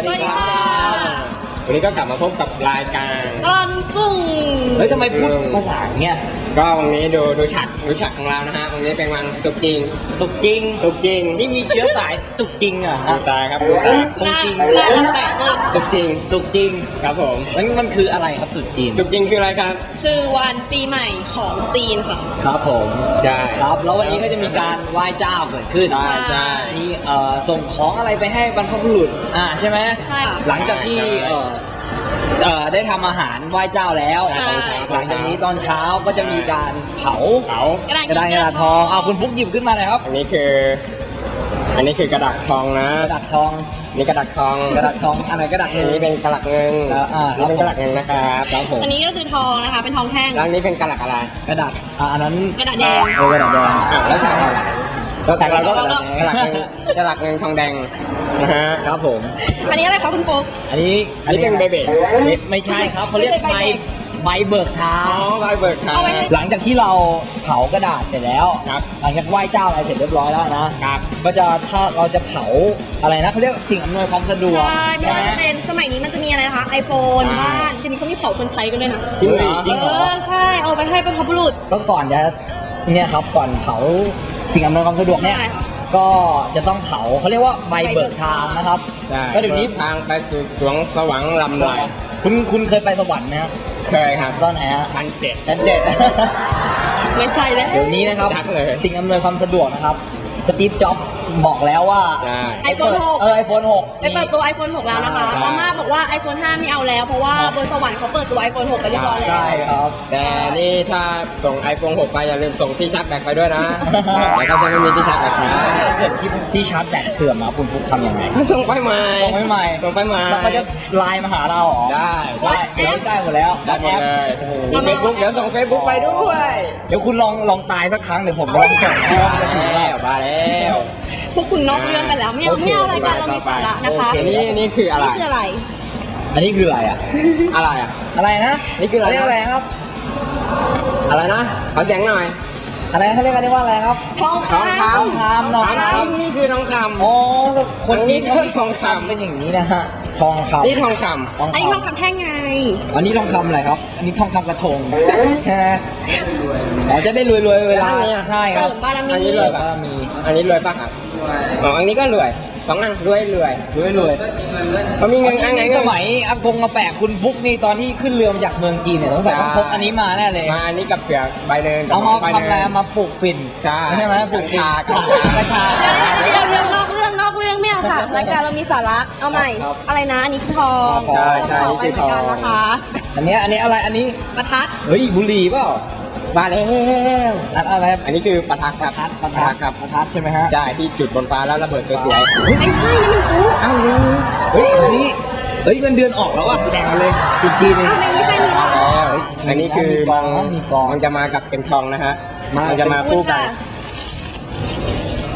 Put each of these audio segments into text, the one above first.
วัสดีครับ วันนี้ก็กลับมาพบกับรายการตอนกุ้ง เฮ้ยทำไมพูดภาษาอย่างเงี้ยก็วันนี้ดูดูฉากดูฉากของเรานะฮะวันนี้เป็นวันตุกจริงตุกจริงตุกจริงนี่มีเชื้อสายตุกจริงเหรอะดูตาครับดูตาหน้าหน้าละแปลกมาก ตุกจริงตุกจริงครับผมมันมันคืออะไรครับตุกจีนตุกจริงคืออะไรครับคือวันปีใหม่ของจีนค่ะ ครับผมใช่ครับแล้ววันนี้ก็จะมีการไหว้เจ้าเกิดขึ้นใช่ใช่ มีเอ่อส่งของอะไรไปให้บรรพบุรุษอ่าใช่ไหมใช่ค่ะหลังจากที่ใช่ เอ่อ เอ่อได้ทำอาหารไหว้เจ้าแล้ว ใช่ หลังจากนี้ตอนเช้าก็จะมีการเผาเขากระดาษกระดานกระดาษทองเอาคุณฟุกหยิบขึ้นมาหน่อยครับอันนี้คือ อันนี้คือกระดาษทองนะกระดาษทองนี่กระดาษทองกระดาษทองอันไหนกระดาษอันนี้เป็นกระดาษเงินอ่าอ่า อันนี้เป็นกระดาษเงินนะครับครับผมอันนี้ก็คือทองนะคะ เป็นทองแท่ง แล้วอันนี้เป็นกระดาษอะไรกระดาษอ่าอันนั้นกระดาษแดง เออกระดาษแดงอ้าวแล้วฉากเราล่ะแล้วฉากเราก็แล้วก็กระดาษเงินกระดาษเงินทองแดง นะฮะครับผม อันนี้อะไรคะคุณโฟกอันนี้อันนี้เป็นเบเบ้ไม่ไม่ใช่ครับเขาเรียกไม่ใบใช่ใบใบเบิกทาอ๋องใบเบิกทางเอาไว้ให้ หลังจากที่เราเผากระดาษเสร็จแล้วครับหลังจากไหว้เจ้าอะไรเสร็จเรียบร้อยแล้วนะครับก็จะถ้าเราจะเผาอะไรนะเขาเรียกสิ่งอำนวยความสะดวกใช่ไม่ว่าจะไหเป็นสมัยนี้มันจะมีอะไรนะคะไอโฟนใช่บ้านทีนี้เขามีเผาคนใช้กันด้วยนะจริงเหรอจริงเหรอเออใช่เอาไปให้บรรพบุรุษ ก็ก่อนจะเนี่ยครับก่อนเผาสิ่งอำนวยความสะดวกเนี่ย ใช่ค่ะ ก็จะต้องเผาเขาเรียกว่าใบเบิกทางนะครับใช่ก็เดี๋ยวนี้ทางไปสู่สวงสวรรค์ลำลายคุณคุณเคยไปสวรรค์ไหมครับเคยครับตอนไหนฮะชั้นเจ็ดชั้นเจ็ดไม่ใช่แล้วเดี๋ยวนี้นะครับจักเลยสิ่งอำนวยความสะดวกนะครับ สตีฟ จ็อบส์ บอกแล้วว่า ใช่ iPhone 6 เออ iPhone 6 ไปเปิดตัว iPhone 6 แล้วนะคะใช่ มาม่าบอกว่า iPhone 5 ไม่เอาแล้ว เพราะว่าบนสวรรค์เขาเปิดตัว iPhone 6 กันเรียบร้อยแล้ว ใช่ครับ แต่นี่ถ้าส่ง iPhone 6 ไปอย่าลืมส่งที่ชาร์จแบตไปด้วยนะแล้วก็จะไม่มีที่ชาร์จแบตนะถ้าเกิดที่ที่ชาร์จแบตเสื่อมนะคุณฟุกทำยังไงส่งไปใหม่ ส่งไปใหม่ส่งไปใหม่ แล้วเขาจะไลน์มาหาเราเหรอได้ ได้เดี๋ยวได้หมดแล้วได้หมดเลยโอ้โหมีเฟซบุ๊กเดี๋ยวส่งเฟซบุ๊กไปด้วย เดี๋ยวคุณลองลองตายสักครั้งเดี๋ยวผมลองส่งให้ว่ามันจะถึงแล้แล้ววมาแล้ว พวกคุณนอกเรื่องกันแล้วไม่เอาโอเคไม่เอารายการเรามีสาระนะคะ โออันเคนี้อันนี้คืออะไร นี่คืออะไร อันนี้คืออะไรอะ อะไรอะ อะไรนะนี่คืออะไรนะ เรียกอะไรครับ อะไรนะขอเสียงหน่อย อะไรเขาเรียกกันว่าอะไรครับ ทองทองคคำทองคำทองคจริงนี่คือทองคำำโอ้คนที่อันนี้คือทองคำเป็นอย่างนี้นะฮะ ทองคำนี่ทองคทองอันนี้ทองคำคำแท่งไง อันนี้ทองคำอะไรครับ อันนี้ทองคำกระทงใช่ไหมอ๋อจะได้รวยๆเวลาใช่คเสรัริบมบารมี อันนี้เลยบารมีำอันนี้รวยป่ะครับ อ๋ออันนี้ก็รวยสองอันรวยรวยรวยรวยเขามีเงินอันไหนในเงิสนมัยอากงอาแปะคุณฟุกนี่ตอนที่ขึ้นเรือมาจากเมืองจีนเนี่ยต้องใส่ต้องพกอันนี้มาแน่เลยมาอันนี้กับเสือใบเดินกับเอามาใบทำเดิอะไรนมาปลูกฝิ่นใช่ใช่ไหมปลูกฝิ่นกัญชากัญชาเดี๋ยวเดี๋ยวเดี๋ยวเรื่องนอกเรื่องนอกเรื่องไม่เอาค่ะรายการเรามีสาระเอาใหม่ครับอะไรนะอันนี้คือทองใช่ใช่ต้องขอไปเหมือนกันนะคะ อันเนี้ยอันนี้อะไรอันนี้ประทัดเฮ้ยบุหรี่เปล่า มาแล้วอันอะไรอันนี้คือประทัดครับประทัดประทัดครับประทัดใช่ไหมฮะใช่ที่จุดบนฟ้าแล้วระเบิดสวยไม่ใช่นี่มันปุ๊ๆอ้าวรู้เฮ้ยอันนี้เฮ้ยเงินเดือนออกแล้วอะแดงเลยจุดจีนเลยอ้าวไม่มีแค่นี้หรอแล้วอันนี้คือมีกองมีกองมันจะมากับเป็นทองนะฮะมามันจะมาคู่กัน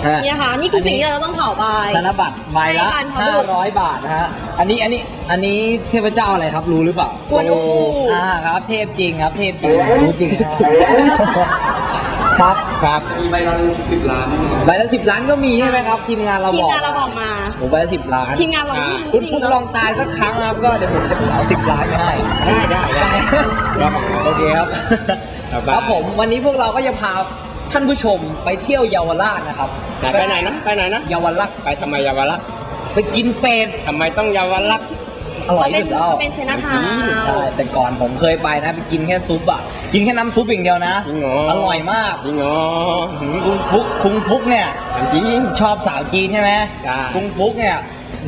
ฮะเนี่ยค่ะนี่คือสิ่งที่เราต้องเผาไปธนบัตรใบละให้การทำบุญ500บาทนะฮะ อันนี้อันนี้อันนี้เทพเจ้าอะไรครับรู้หรือเปล่ากวนอูอ่าครับ เทพจริงครับ เทพจริงรู้จริงครับครับใบละสิบล้านก็มีใช่ไหมครับ ทีมงานเราทีบมอกงานเราบอกมาผมใบละสิบล้านทีมงานเราไม่คุรู้ณจริงฟุกลองตายสักครั้งนะครับก็เดี๋ยวผมจะเอาสิบล้านไปให้ได้ได้ได้ครับโอเคครับ ครับครับผมวันนี้พวกเราก็จะพาท่านผู้ชมไปเที่ยวเยาวราชนะครับไหนไปไหนนะไปไหนนะเยาวราชไปทำไมเยาวราช ไปกินเป็ดทำไมต้องเยาวราชอร่อยเขาเป็ที่นสุดแล้วเขาเป็นชนะทาวใช่แต่ก่อนผมเคยไปนะไปกินแค่ซุปอะกินแค่น้ำซุปอย่างเดียวนะจริงเหรออร่อยมากจริงเหรอหืม คุณฟุกคุณฟุกเนี่ยจริง ชอบสาวจีนใช่ไหมใช่ คุณฟุกเนี่ย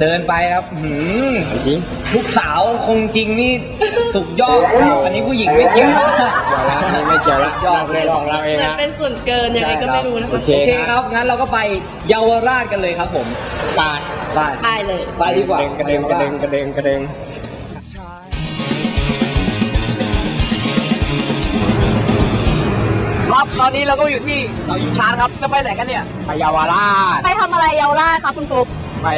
เดินไปครับหืมจริงลูกสาวคงจริงนี่สุดยอดอันนี้ผู้หญิงไม่เกี่ยวนะเกี่ยวแล้วนี่ไม่เกี่ยวแล้วยอดเลยของเราเองมันนะเป็นส่วนเกินยังไงก็ไม่รู้นะโอคะเคโอเคครับงั้นเราก็ไปเยาวราชกันเลยครับผมไปไปใช่เลยไปดีกว่ากระเด็นกระเด็นกระเด็นกระเด็นครับตอนนี้เราก็อยู่ที่เสายิงช้างครับจะไปไหนกันเนี่ยไปเยาวราชไปทำอะไรเยาวราชคะคุณฟุก ไป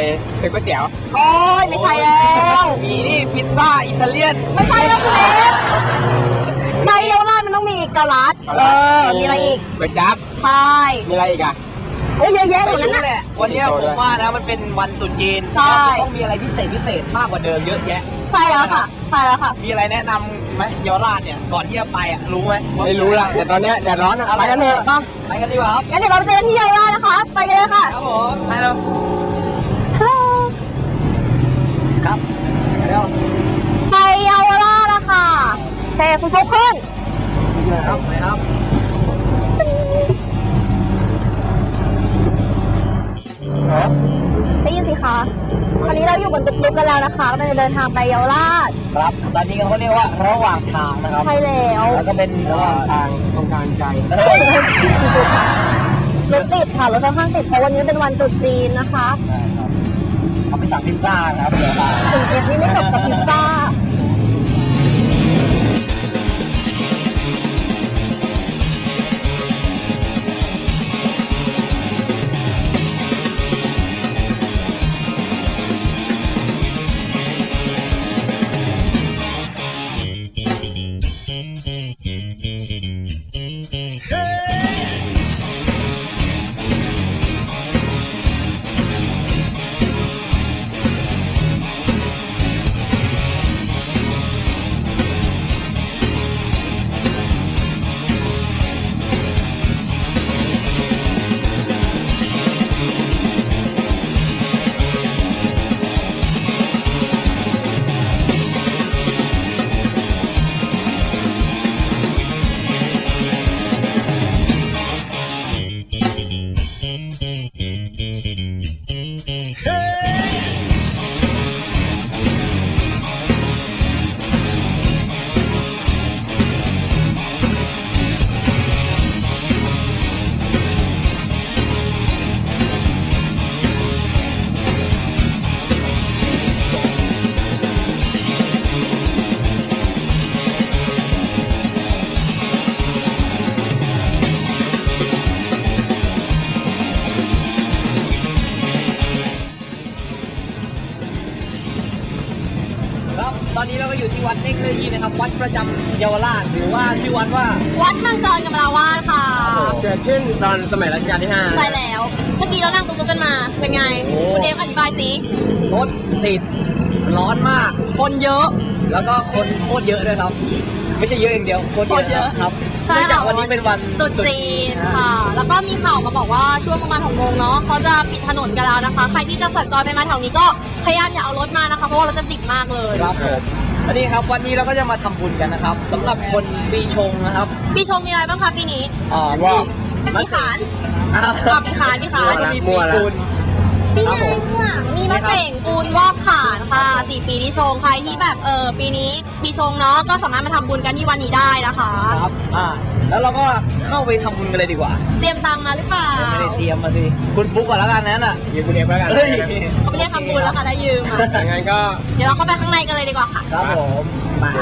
ซื้อก๋วยเตี๋ยว โอ้ยไม่ใช่แล้วมีนี่พิซซ่าอิตาเลียน ไม่ใช่แล้วคุณเอฟไปเยาวราชมันต้องมีไเกาลัดเออมีอะไรอีกก๋วยจั๊บใช่มีอะไรอีกอะโอ้ยเยอะแยะหมไม่ดแล้วรู้นะแหละวันเนี้ยผมว่านะมันเป็นวันตรุษจีนใช่ต้องมีอะไรพิเศษพิเศษมากกว่าเดิมเยอะแยะใช่แล้วค่ะใช่แล้วค่ะ มีอะไรแนะนำไหมเยาวราชเนี่ยก่อนที่จะไปอะรู้ไหมไม่รู้ละแต่ตอนเนี้ยแดดร้อนอะอะไรไปกันเถอะมาไปกันดีกว่าครับงั้นเดี๋ยวเราไปเจอกันที่เยาวราชนะคะ ไปกันเลยค่ะครับผมไปแล้ว คคุณฟุกขึ้นครับไปครับได้ยินสิคะตอนนี้เราอยู่บนตุ๊กๆกันแล้วนะคะเราจะเดินทางไปเยาวราช ครับ ตอนนี้เขาเรียกว่าระหว่างทางนะครับ ใช่แล้ว แล้วก็เป็นระหว่างทางตรงกลางใจรถติดค่ะรถค่อนข้างติดเพราะวันนี้เป็นวันตรุษจีนนะคะเขาไปสั่งพิซซ่านะครับเดี๋ยวมาถึงเอฟนี่ไม่จบกับพิซซ่า ก็อยู่ที่วัดเทคโนโลยีนะครับ วัดประจำเยาวราชหรือว่าชื่อวัดว่า วัดมังกรกำลาวาดค่ะ เกิดขึ้นตอนสมัยรัชกาลที่ห้าใช่แล้ว เมื่อกี้เรานั่งตุ๊กๆกันมาเป็นไงโอ้คุณเอฟอธิบายสิรถติดร้อนมาก คนเยอะ แล้วก็คนโคตรเยอะด้วยครับ ไม่ใช่เยอะอย่างเดียวโคตรโคตรเยเยอะอะครับใช่เนื่องจากค่ะวันนี้เป็นวันตรุษจีนค่ะ แล้วก็มีข่าวมาบอกว่าช่วงประมาณหกโมงเนาะเขาจะปิดถนนกันแล้วนะคะ ใครที่จะสัญจรไปมาแถวนี้ก็พยายามอย่าเอารถมานะคะ เพราะว่ารถจะติดมากเลย ครับผม วันนี้ครับวันนี้เราก็จะมาทำบุญกันนะครับสำหรับคนปีชงนะครับปีชงมีอะไรบ้างคะปีนี้อ่าว่ามีขานอ่าอะมีขานมีขานแล้วก็มีปีกุลนี่ครัไงบผมเนี่ยมีมะเสงปูนวอกขานค่ะสี่ปีที่ชงใครที่แบบเออปีนี้ปีชงเนาะก็สามารถมาทำบุญกันที่วันนี้ได้นะคะ ครับ อ่า แล้วเราก็เข้าไปทำบุญกันเลยดีกว่า เตรียมตังค์มาหรือเปล่าไม่ได้เตรียมมาสิ คุณฟุกก่อนแล้วกันนั้นอะอยู่คุณเอฟแล้วกันเฮ้ย เขาไม่เรียกทำบุญแล้วค่ะถ้ายืมอะยังไงก็เดี๋ยวเราเข้าไปข้างในกันเลยดีกว่าค่ะ ครับผมมา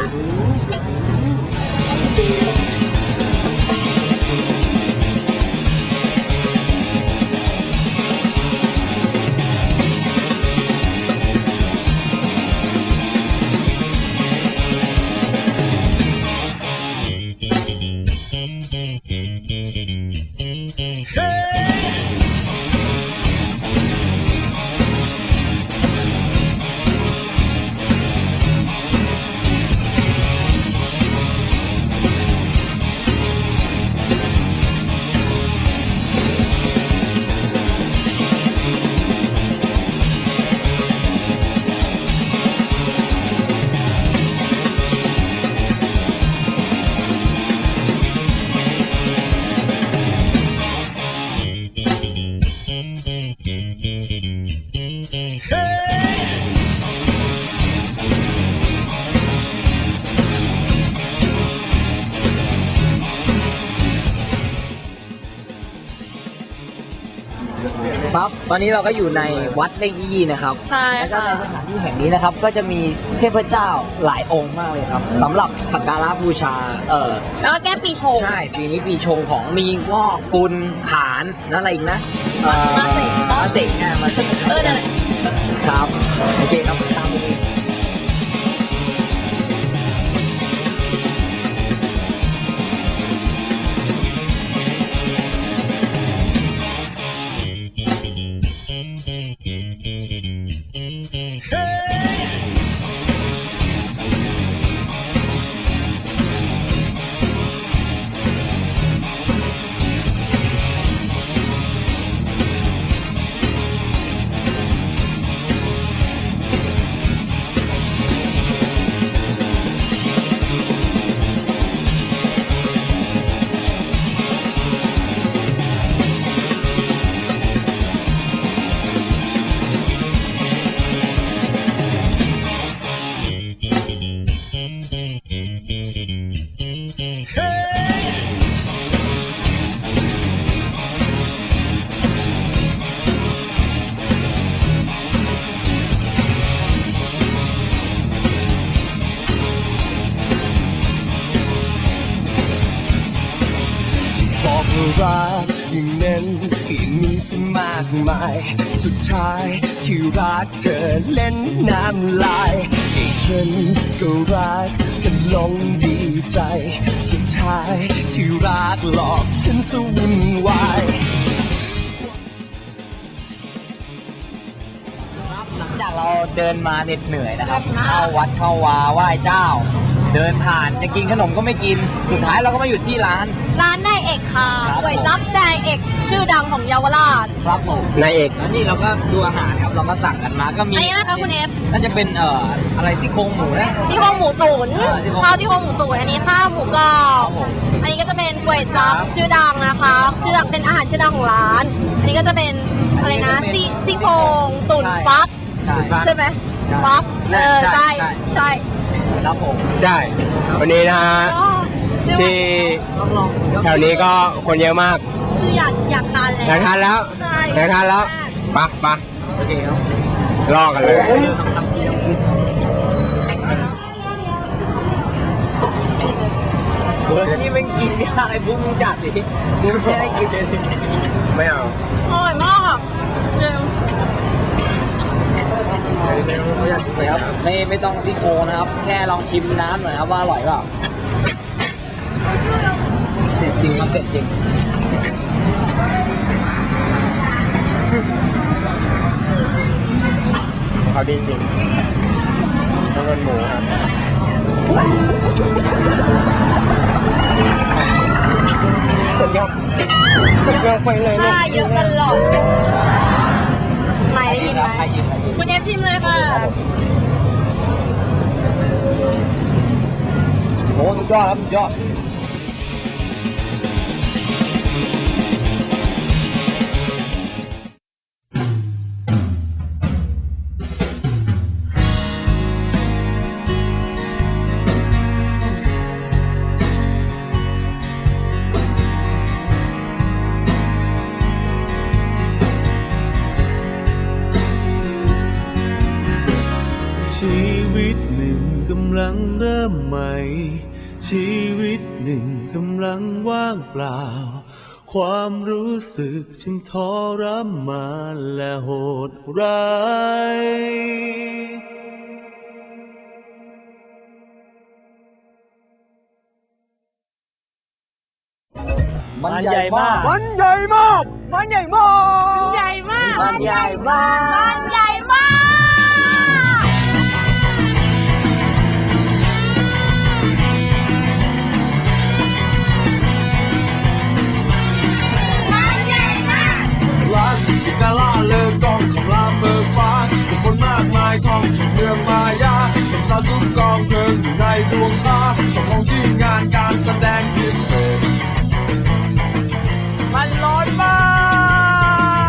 ตอนนี้เราก็อยู่ในวัดเลขยี่นะครับใช่แล้วก็ค่ะ ในสถานที่แห่งนี้นะครับ ก็จะมีเทพเจ้าหลายองค์มากเลยครับสำหรับสักการะบูชา เออแล้วก็แก้ปีชงใช่ ปีนี้ปีชงของมีวอกกุลขานแล้วอะไรอีกนะอ่มาเสกมาเสกอะมาเสกเออนั่นแหละ ครับ โอเคครับตามไป ดูยังมีสมากมาย สุดท้ายที่รักเธอเล่นน้ำลายให้ฉันก็รักกันลงดีใจ สุดท้ายที่รักหลอกฉันสวุ่นวายหลังจากเราเดินมาเหน็ดเหนื่อยนะครับครับเข้าวัดเข้าวาไหว้เจ้า เดินผ่านจะกินขนมก็ไม่กิน สุดท้ายเราก็มาอยู่ที่ร้าน ร้านนายเอกค่ะครับ ก๋วยจั๊บนายเอกชื่อดังของเยาวราช ครับผมนายเอกแล้วนี่เราก็ดูอาหารครับเราก็สั่งกันมาก็มีอันนี้นะคะคุณเอฟ น่าจะเป็นเอ่ออะไรที่โครงหมูนะ ที่ห้องหมูตุ๋นเออที่โครงข้าวที่ห้องหมูตุ๋นอันนี้ข้าวหมูกรอครับบผมอันนี้ก็จะเป็นก๋วยจั๊บครับชื่อดังนะคะ ชื่อดังเป็นอาหารชื่อดังของร้าน อันนี้ก็จะเป็นอะไรนะอันนี้ก็เป็นซี่ซี่โครงตุ๋นใช่ ฟักใช่ ใช่ไหมใช่ฟักเออใช่ใช่ ใช่ใช่ ครับผมใช่ วันนี้นะฮะก็เรียกว่าที่ลองลองแถวนี้ก็คนเยอะมาก คืออยากอยากทานแล้วอยากทานแล้วใช่อยากทานแล้วปะปะโอเคครับลอกกันเลยทำทำเพียงเฮ้ยนี่มันกินยากไอ้พวกมึงจัดดิมึงไม่ได้กินเลยไม่เอาอร่อยมากอะเดี๋ยว นะครับไม่ไม่ต้องที่โกนะครับ แค่ลองชิมน้ำหน่อยครับว่าอร่อยเปล่าเสร็จจริงครับเสร็จจริงเขาดีจริงต้องเป็นหมูครับสุดยอดสุดยอดไปเลยหน้าเยอะกันหรอ ใครยินใครยินคุณเอฟชิมเลยค่ะโอ้สุดยอดครับสุดยอด สึกจึงทรมานและโหดร้ายมันใหญ่มาก มันใหญ่มาก มันใหญ่มากใหญ่มากมันใหญ่มาก มันใหญ่มาก งเพลิงอยู่ในดวงตาจ้องมองที่งานการแสดงพิเศษมันร้อนมา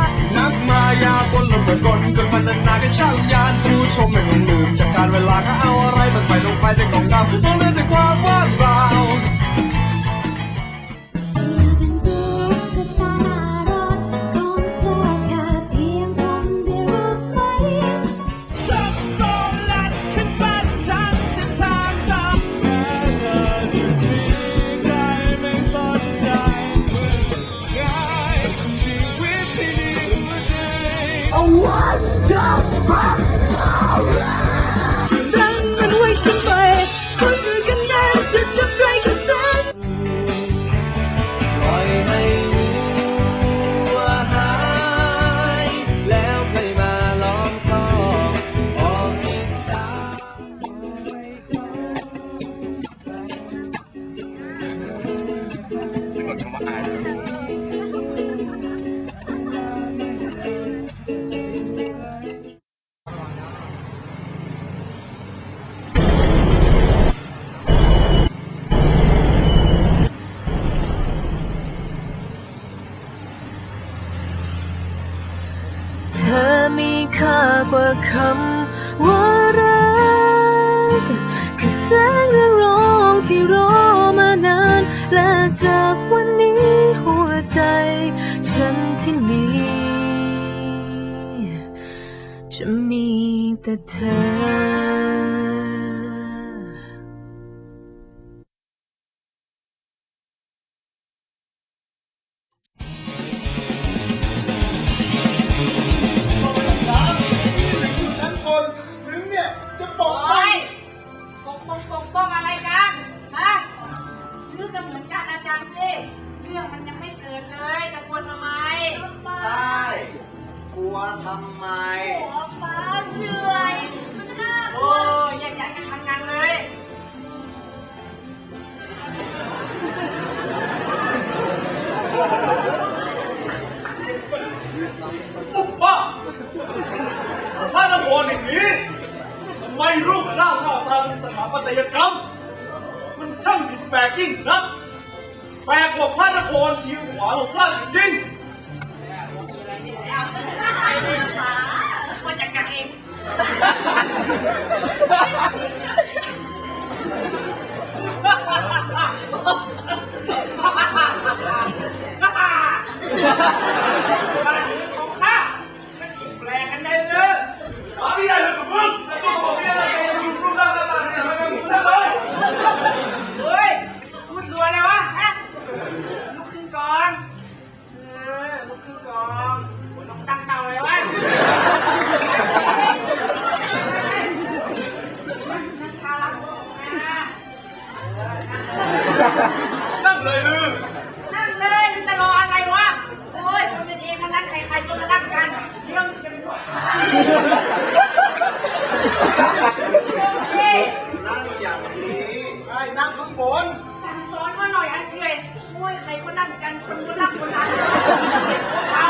ก นักมายาบนลมเปิดกลจนพันนาก็ช่างยานผู้ชมไม่ลงลืมจากการเวลาเขาเอาอะไรมันใส่ลงไปในกล่องดำต้องเลือแต่ความว่างเปล่า รั แต่เธอ ช่างผิดแปลกยิ่งนักแปลกกว่าพระนครชีวิตหัาของข้าจริงคนจัดการเอง ของข้าไม่ผิดแปลกันได้เลยอาไปเล นั่งเลยลืมนั่งเลยจะรออะไรวะ โอ้ยคนกันเองมันรักใครใครก็จะรักกันเรื่องมันจะเป็นเฮ้ยนั่งอย่างนี้ไอ้นั่งข้างบนสั่อนว่าหน่อยอันเชยโอ้ยใครก็นั่งกันคนก็รักคนรักเอา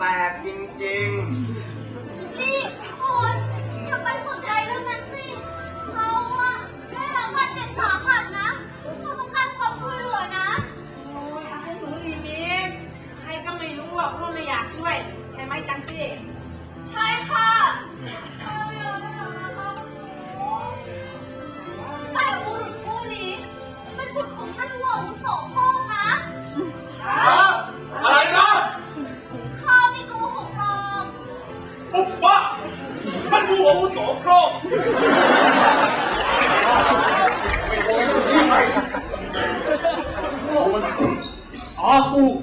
แตกจริง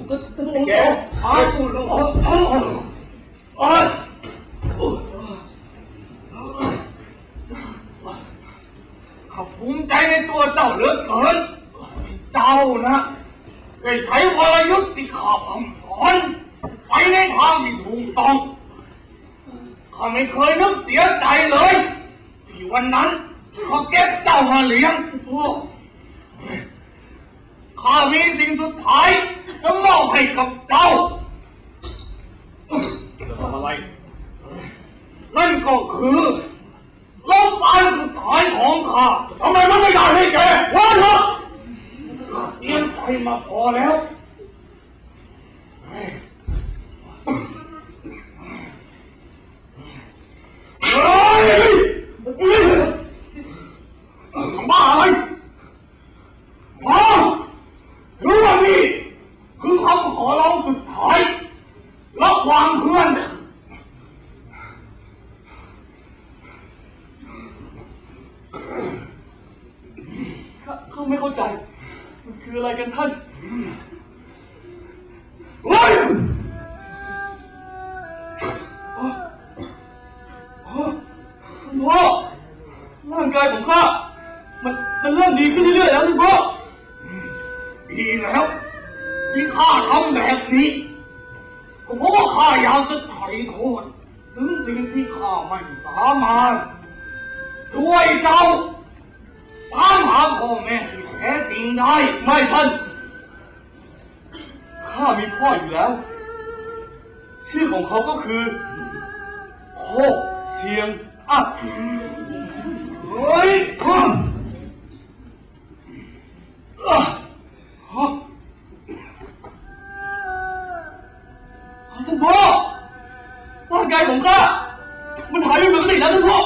แกแกพูดลูกอ๋ออ๋อเขาภูมิใจในตัวเจ้าเหลือเกิน เจ้านะได้ใช้วรยุทธ์ที่ข้าพำสอน ไปในทางที่ถูกต้องข้าไม่เคยนึกเสียใจเลย ที่วันนั้นข้าเก็บเจ้ามาเลี้ยงพ่อข้ามีสิ่งสุดท้าย จะมอบให้กับเจ้าอะไร นั่นก็คือลมปานสุดท้ายของข้าทำไมมันไม่ได้ให้แกว่าเหรอข้าเตรียมไปมาพอแล้วเฮ้ยเฮ้ยทำบ้าอะไรมาถือว่านี่ คือคำขอร้องสุดท้ายระหว่างเพื่อนเขาไม่เข้าใจ มันคืออะไรกันท่าน ผมก็ มันหายไปปกติแล้วท่านพ่อ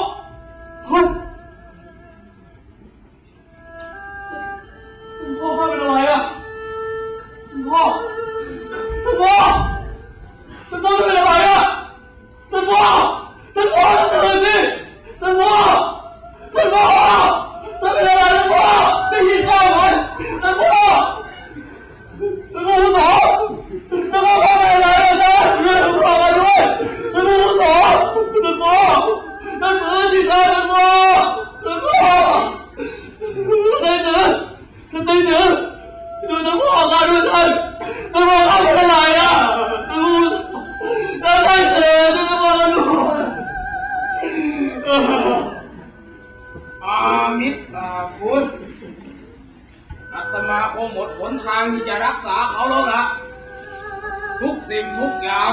สิ่งทุกอย่าง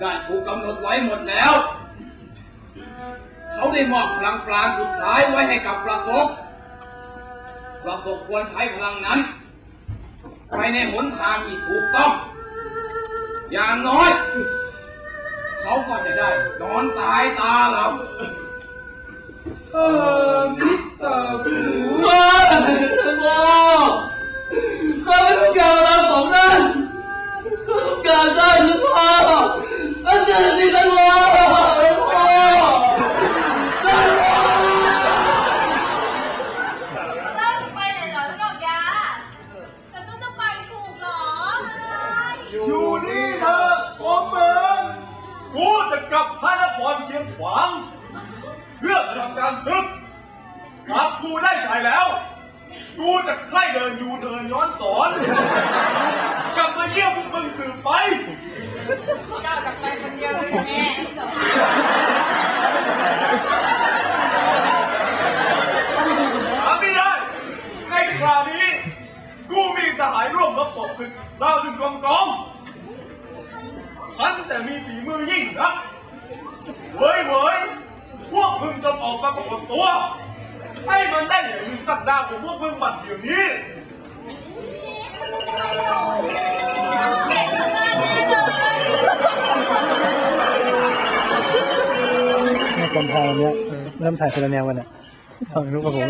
ได้ถูกกำหนดไว้หมดแล้ว เขาได้มอบพลังปราณสุดท้ายไว้ให้กับประสบ ประสบควรใช้พลังนั้น ไปในหนทางที่ถูกต้อง อย่างน้อย เขาก็จะได้นอนตายตาหลับเออมิตรผูมาท่านพ่อข้าไม่ต้องการพลังของนั่น การได้ท่านพ่ออันเจอที่ท่านพ่อท่านพ่อท่านพ่อเจ้าจะไปไหนเหรอท่านดอกยาแต่เจ้าจะไปถูกเหรออยู่นี่เถอะผมเองกูจะกลับพระนครเชียงขวาง เพื่อทำการศึกหากกูได้ชายแล้ว กูจะใคร่เดินอยู่เดินย้อนสอน เยี่ยมพวกมึงสืบไปเจ้าจะไปคนเดียวเลยแม่หาไม่ได้ในคราวนี้ กูมีสหายร่วมรบปกศึกราวถึงกองกองฉันแต่มีฝีมือยิ่งนักเว้ยเว้ยพวกมึงจงออกมาปรากฏตัว ให้มันได้เห็นสักดาของพวกมึงบัดเดี๋ยวนี้ เหรอเก่งมากแน่เลยเนี่ยคนไทยวันเนี้ยเริ่มถ่ายคนละแนวกันอะฟังรู้กับผม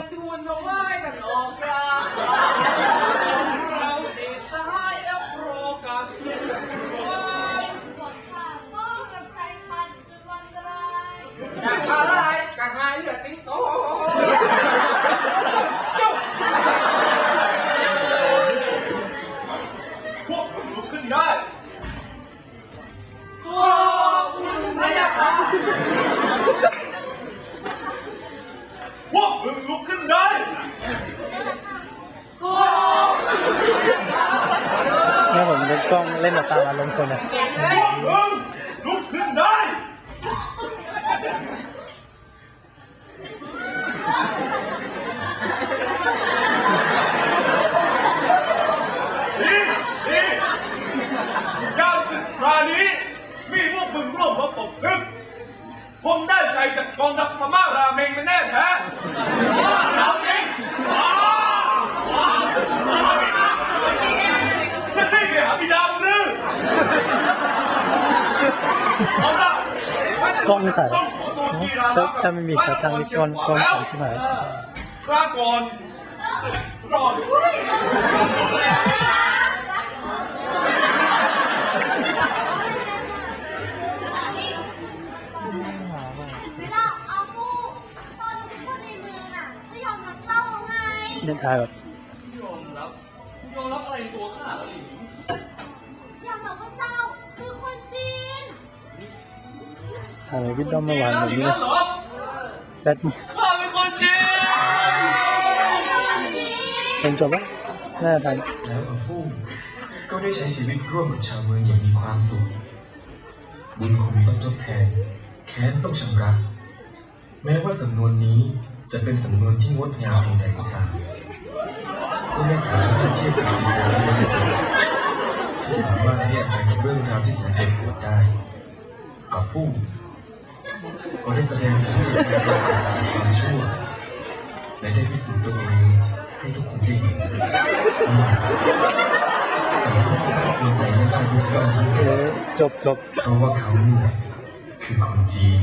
กล้องไม่ใส่ต้องขอตัวทีลาถ้าถ้าไม่มีขาตั้งนี่กล้องกล้องใส่ใช่ไหมลาก่อนรอด้วยเวลาเอาผู้ตอนเป็นคนในเมืองอะไม่ยอมรับเจ้าแล้วไงเล่นทายแบบ ทางวิดดอมเมื่อวานแบบนี้แล้นะวเหรอแบทข้าเป็นคนจีนเป็นจบแล้วน่าทันแล้วอาฟู่ก็ได้ใช้ชีวิตร่วมกับชาวเมืองอย่างมีความสุข บุญคุณต้องทดแทน แค้นต้องชำระ แม้ว่าสำนวนนี้จะเป็นสำนวนที่งดงามเพียงใดก็ตาม ก็ไม่สามารถเทียบกับจิตใจอันบริสุทธิ์ที่สามารถให้อภัยกับเรื่องราวที่แสนเจ็บปวดได้อาฟู่ ก็ได้แสดงถึงจิตใจบริสุทธิ์จากความชั่ว และได้พิสูจน์ตัวเองให้ทุกคนได้เห็นนี่สิ่งที่น่าภาคภูมิใจและน่ายกย่องยิ่งเออจบจบเพราะว่าเขาเนี่ยคือคนจีน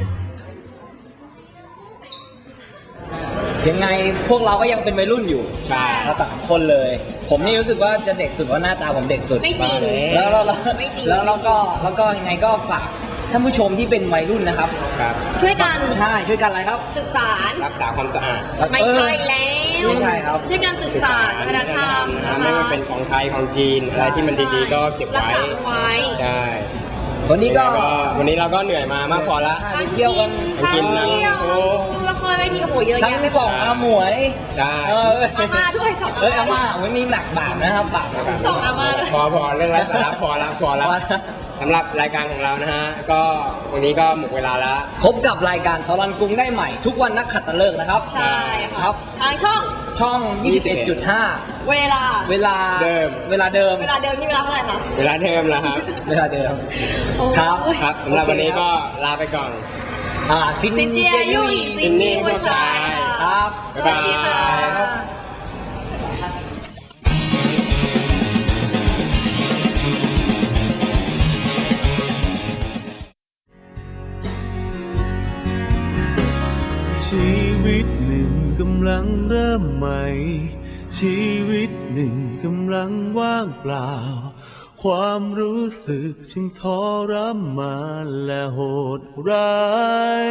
ยังไงพวกเราก็ยังเป็นวัยรุ่นอยู่ใช่เราสามคนเลย ผมนี่รู้สึกว่าจะเด็กสุดว่าหน้าตาผมเด็กสุดไม่จริงแล้วแล้วแล้วแล้วแล้วก็แล้วก็ยังไงก็ฝาก ท่านผู้ชมที่เป็นวัยรุ่นนะครับ ครับ ช่วยกันใช่ช่วยกันอะไรครับ ศึกษา รักษาความสะอาด ไม่ใช่แล้วไม่ใช่ครับช่วยกันศึกษาวัฒนธรรมนะไม่คะว่าเป็นของไทยของจีนอะไรที่มันดีๆก็เก็บรักไว้ษาไว้ใช่วันนี้ก็แล้ววันนี้เราก็เหนื่อยมามากพอละไปเที่ยวกันไปกินนะเที่ยวโอ้ดูละครเวทีโอ้โหเยอะทั้งแยะไปหมสองดอาหมวยใช่เอออาม่าด้วยสองเอ้ยอาม่าวันนี้หนักบาปนะครับบาปนะครับสองอาม่าด้วยพอพอเรื่องไร้สาระพอละพอละพอละ สำหรับรายการของเรานะฮะ ก็วันนี้ก็หมดเวลาแล้ว พบกับรายการตะวันกรุงได้ใหม่ ทุกวันนักขัตฤกษ์นะครับ ใช่คค่ะรับทางช่องช่อง 21.5 เวลา เวลาเดิม เวลาเดิม เวลาเดิมนี่เวลาเท่าไหร่คะ เวลาเดิมแล้วครับ เวลาเดิม โอ้ครับครับสำหรับวันนี้ก็ลาไปก่อน อ่าซินซินเจียยุ่ยซินนี่ผู้ชายคค่ะรับสวัสดีค่ะ ชีวิตหนึ่งกำลังเริ่มใหม่ ชีวิตหนึ่งกำลังว่างเปล่า ความรู้สึกจึงทรมานและโหดร้าย